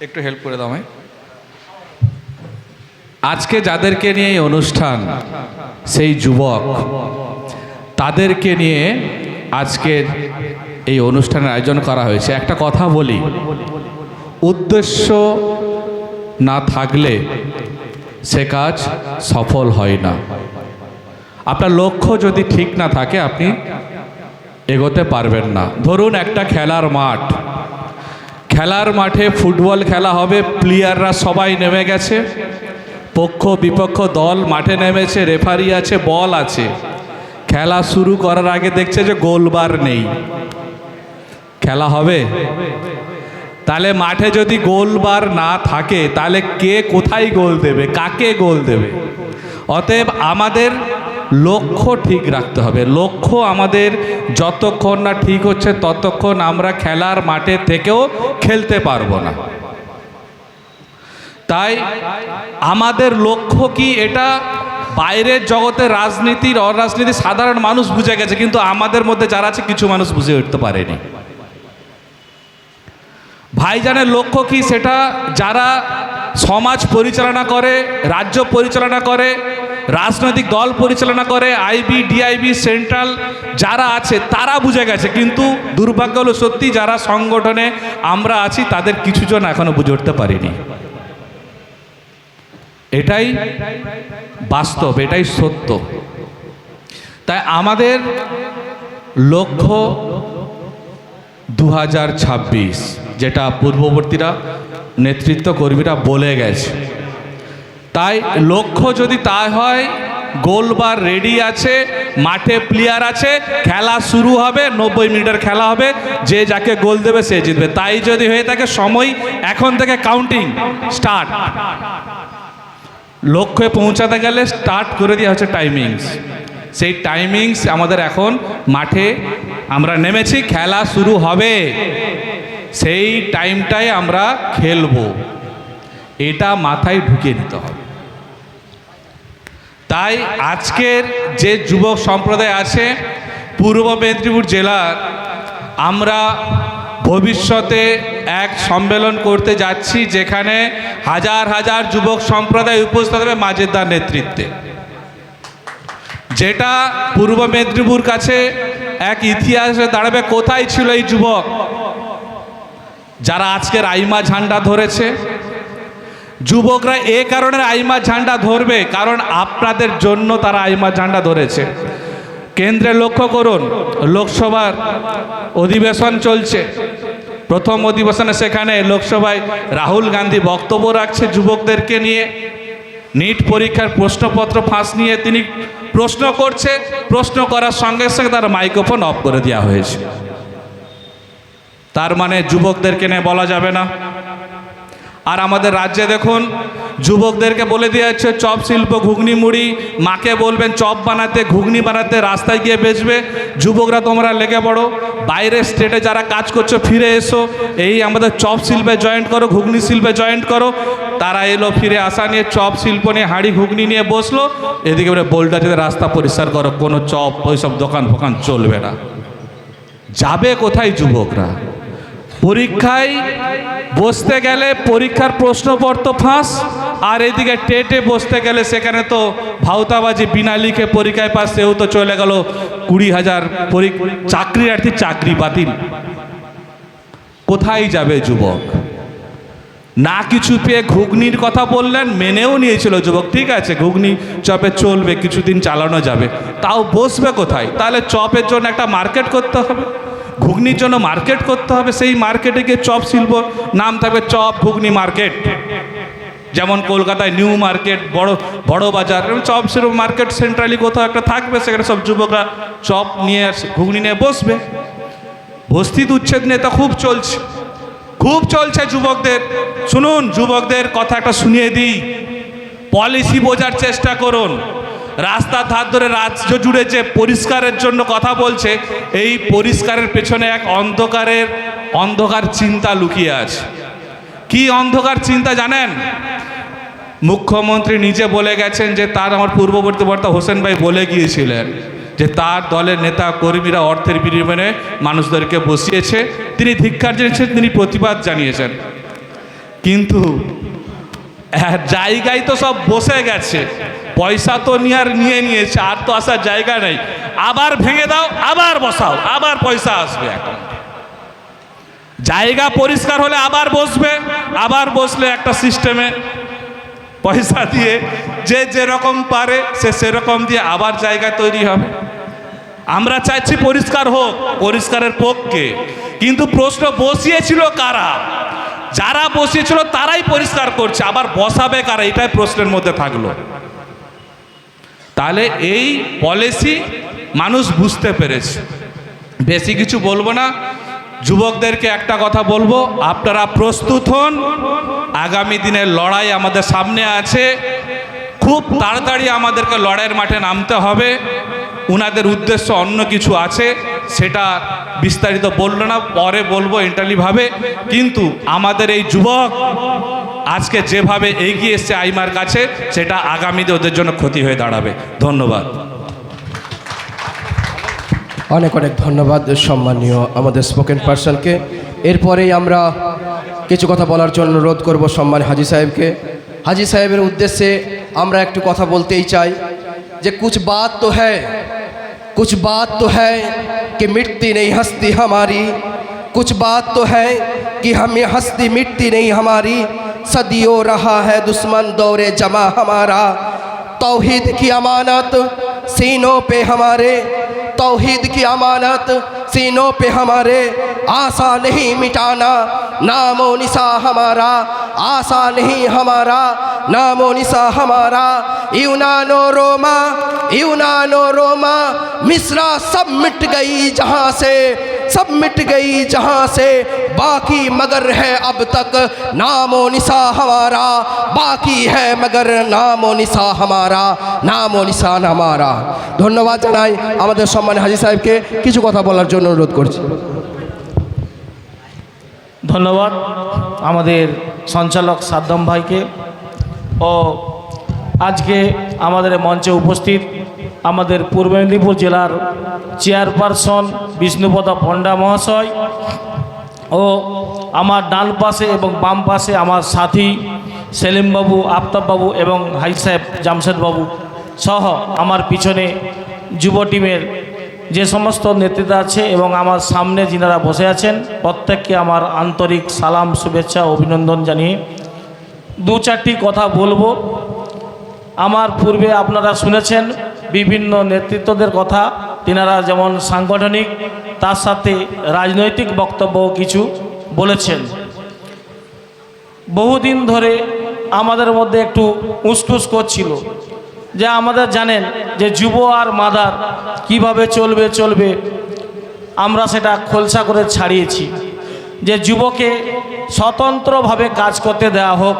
একটু হেল্প করে দাও আমায়। আজকে যাদেরকে নিয়ে এই অনুষ্ঠান, সেই যুবক, তাদেরকে নিয়ে আজকের এই অনুষ্ঠানের আয়োজন করা হয়েছে। একটা কথা বলি, উদ্দেশ্য না থাকলে সে কাজ সফল হয় না। আপনার লক্ষ্য যদি ঠিক না থাকে, আপনি এগোতে পারবেন না। ধরুন একটা খেলার মাঠ খেলার মাঠে ফুটবল খেলা হবে প্লেয়াররা সবাই নেমে গেছে। পক্ষ, বিপক্ষ দল মাঠে নেমেছে রেফারি আছে বল আছে। খেলা শুরু করার আগে দেখছে যে গোলবার নেই। খেলা হবে? তাহলে মাঠে যদি গোলবার না থাকে, তাহলে কে কোথায় গোল দেবে? কাকে গোল দেবে? অতএব আমাদের লক্ষ্য ঠিক রাখতে হবে। লক্ষ্য আমাদের যতক্ষণ না ঠিক হচ্ছে, ততক্ষণ আমরা খেলার মাঠে থেকেও খেলতে পারব না। তাই আমাদের লক্ষ্য কি এটা? বাইরের জগতে রাজনীতির অরাজনীতি সাধারণ মানুষ বুঝে গেছে, কিন্তু আমাদের মধ্যে যারা আছে, কিছু মানুষ বুঝে উঠতে পারেনি। ভাইজানের লক্ষ্য কি? সেটা যারা সমাজ পরিচালনা করে, রাজ্য পরিচালনা করে রাজনৈতিক দল পরিচালনা করে আইবি ডিআইবি সেন্ট্রাল যারা আছে, তারা বুঝে গেছে, কিন্তু দুর্ভাগ্য হলো সত্যি যারা সংগঠনে আমরা আছি, তাদের কিছুজন এখনও বুঝে উঠতে পারিনি। এটাই বাস্তব, এটাই সত্য। তাই আমাদের লক্ষ্য দু হাজার ছাব্বিশ, যেটা পূর্ববর্তীরা নেতৃত্ব কর্মীরা বলে গেছে। তাই লক্ষ্য যদি তাই হয়, গোল গোলবার রেডি আছে, মাঠে প্লেয়ার আছে, খেলা শুরু হবে, নব্বই মিনিটের খেলা হবে, যে যাকে গোল দেবে সে জিতবে। তাই যদি হয়ে থাকে সময়, এখন থেকে কাউন্টিং স্টার্ট লক্ষ্যে পৌঁছাতে গেলে স্টার্ট করে দেওয়া হচ্ছে টাইমিংস সেই টাইমিংস আমাদের এখন মাঠে আমরা নেমেছি, খেলা শুরু হবে। সেই টাইমটাই আমরা খেলব। এটা মাথায় ঢুকিয়ে নিতে হবে। তাই আজকের যে যুবক সম্প্রদায় আছে, পূর্ব মেদিনীপুর জেলার আমরা ভবিষ্যতে এক সম্মেলন করতে যাচ্ছি যেখানে হাজার হাজার যুবক সম্প্রদায় উপস্থিত হবে মাজেদার নেতৃত্বে। যেটা পূর্ব মেদিনীপুর কাছে এক ইতিহাসে দাঁড়াবে, কোথায় ছিল এই যুবক? যারা আজকের আইমা ঝান্ডা ধরেছে যুবকরা এ কারণে আইমা ঝান্ডা ধরবে, কারণ আপনাদের জন্য তারা আইমা ঝান্ডা ধরেছে। কেন্দ্রে লক্ষ্য করুন, লোকসভার অধিবেশন চলছে। প্রথম অধিবেশনে সেখানে লোকসভায় রাহুল গান্ধী বক্তব্য রাখছে যুবকদেরকে নিয়ে। নিট পরীক্ষার প্রশ্নপত্র ফাঁস নিয়ে তিনি প্রশ্ন করছে, প্রশ্ন করার সঙ্গে সঙ্গে তার মাইক্রোফোন অফ করে দেওয়া হয়েছে। তার মানে যুবকদেরকে নিয়ে বলা যাবে না। আর আমাদের রাজ্যে দেখুন, যুবকদেরকে বলে দেওয়া হচ্ছে চপ শিল্প ঘুগনি মুড়ি, মাকে বলবেন চপ বানাতে, ঘুগনি বানাতে রাস্তায় গিয়ে বেচবে। যুবকরা তোমরা লেগে পড়ো। বাইরের স্টেটে যারা কাজ করছ, ফিরে এসো। এই আমাদের চপ শিল্পে জয়েন্ট করো, ঘুগনি শিল্পে জয়েন্ট করো। তারা এলো ফিরে আসা নিয়ে চপ শিল্প নিয়ে হাঁড়ি ঘুগনি নিয়ে বসল। এদিকে বলে বোল্ডাটিতে রাস্তা পরিষ্কার করো, কোনো চপ, ওইসব দোকান ফোকান চলবে না। যাবে কোথায় যুবকরা? পরীক্ষায় বসতে গেলে পরীক্ষার প্রশ্নপত্র ফাঁস, আর এদিকে টেটে বসতে গেলে সেখানে তো ভাওতাবাজি বিনা লিখে পরীক্ষায় পাস, সেও তো চলে গেল কুড়ি হাজার চাকরি আর চাকরি বাতিল। কোথায় যাবে যুবক? না কিছু পেয়ে ঘুগনির কথা বললেন, মেনেও নিয়েছিল যুবক, ঠিক আছে, ঘুগনি চপে চলবে, কিছুদিন চালানো যাবে। তাও বসবে কোথায়? তাহলে চপের জন্য একটা মার্কেট করতে হবে। ঘুগনির জন্য মার্কেট করতে হবে, সেই মার্কেটে গিয়ে চপ শিল্প নাম থাকবে চপ ঘুগনি মার্কেট। যেমন কলকাতায় নিউ মার্কেট, বড় বড় বাজার চপ শিল্প মার্কেট সেন্ট্রালি কোথাও একটা থাকবে, সেখানে সব যুবকরা চপ নিয়ে ঘুগনি নিয়ে বসবে। বস্তিত উচ্ছেদ নেতা খুব চলছে। খুব চলছে যুবকদের। শুনুন, যুবকদের কথা একটা শুনিয়ে দিই। পলিসি বোঝার চেষ্টা করুন। রাস্তার ধার ধরে রাজ্য জুড়ে যে পরিষ্কারের জন্য কথা বলছে, এই পরিষ্কারের পেছনে এক অন্ধকারের, অন্ধকার চিন্তা লুকিয়ে আছে। কি অন্ধকার চিন্তা জানেন? মুখ্যমন্ত্রী নিজে বলে গেছেন যে তার আমার পূর্ববর্তী বর্তা হোসেন ভাই বলে গিয়েছিলেন যে তার দলের নেতা কর্মীরা অর্থের বিনিময়ে মানুষদেরকে বসিয়েছে, তিনি ধিক্কার জানিয়েছেন তিনি প্রতিবাদ জানিয়েছেন। কিন্তু জায়গায় তো সব বসে গেছে। পয়সা তো নিয়ে আর নিয়ে নিয়েছে, আর তো আসার জায়গা নেই। আবার ভেঙে দাও, আবার বসাও, আবার পয়সা আসবে অ্যাকাউন্টে জায়গা পরিষ্কার হলে আবার বসবে, আবার বসলে একটা সিস্টেমে পয়সা দিয়ে যে যেরকম পারে সে সেরকম দিয়ে আবার জায়গা তৈরি হবে। আমরা চাইছি পরিষ্কার হোক, পরিষ্কারের পক্ষে। কিন্তু প্রশ্ন বসিয়েছিল কারা? যারা বসিয়েছিল তারাই পরিষ্কার করছে, আবার বসাবে কারা? এটাই প্রশ্নের মধ্যে থাকল। তাহলে এই পলিসি মানুষ বুঝতে পেরেছে। বেশি কিছু বলব না। যুবকদেরকে একটা কথা বলব, আপনারা প্রস্তুত হন। আগামী দিনের লড়াই আমাদের সামনে আছে। খুব তাড়াতাড়ি আমাদেরকে লড়াইয়ের মাঠে নামতে হবে। উনাদের উদ্দেশ্য অন্য কিছু আছে, সেটা বিস্তারিত বলল না, পরে বলব ইন্টারলিভাবে কিন্তু আমাদের এই যুবক আজকে যেভাবে এগিয়ে এসছে আইমার কাছে সেটা আগামীতে ওদের জন্য ক্ষতি হয়ে দাঁড়াবে ধন্যবাদ অনেক অনেক ধন্যবাদ সম্মানীয় আমাদের স্পোকেন পার্সনকে এরপরেই আমরা কিছু কথা বলার জন্য অনুরোধ করব সম্মান হাজি সাহেবকে হাজি সাহেবের উদ্দেশ্যে আমরা একটু কথা বলতেই চাই যে কুছ বাত তো হ্যায় कुछ बात तो है कि मिटती नहीं हस्ती हमारी कुछ बात तो है कि हमें हस्ती मिटती नहीं हमारी सदियों रहा है दुश्मन दौरे जमा हमारा। तौहीद की अमानत सीनों पे हमारे। तौहीद की अमानत सीनों पे हमारे। आशा नहीं मिटाना, नामो निशा हमारा। आशा नहीं हमारा, नामो निशा हमारा। यूनानो रोमा यूनानो रोमा मिश्रा सब मिट गई जहाँ से। सब मिट गई जहाँ से बाकी मगर है अब तक नामो निशा हमारा बाकी है मगर नामो निशा हमारा নামো নিশান আমারা ধন্যবাদ জানাই আমাদের সম্মান হাজি সাহেবকে কিছু কথা বলার জন্য অনুরোধ করছি ধন্যবাদ আমাদের সঞ্চালক সাদ্দাম ভাইকে ও আজকে আমাদের মঞ্চে উপস্থিত আমাদের পূর্ব মেদিনীপুর জেলার চেয়ারপারসন বিষ্ণুপদা পণ্ডা মহাশয় ও আমার ডান পাশে এবং বাম পাশে আমার সাথী সেলিমবাবু, আফতাববাবু এবং হাই সাহেব জামশেদবাবু সহ আমার পিছনে যুব টিমের যে সমস্ত নেতৃত্ব আছে এবং আমার সামনে যিনারা বসে আছেন, প্রত্যেককে আমার আন্তরিক সালাম, শুভেচ্ছা অভিনন্দন জানিয়ে দু চারটি কথা বলব। আমার পূর্বে আপনারা শুনেছেন বিভিন্ন নেতৃত্বদের কথা। তিনারা যেমন সাংগঠনিক, তার সাথে রাজনৈতিক বক্তব্য কিছু বলেছেন। বহুদিন ধরে আমাদের মধ্যে একটু উসটুস করছিল যে আমাদের জানেন যে যুব আর মাদার কীভাবে চলবে চলবে। আমরা সেটা খোলসা করে ছাড়িয়েছি যে যুবকে স্বতন্ত্রভাবে কাজ করতে দেওয়া হোক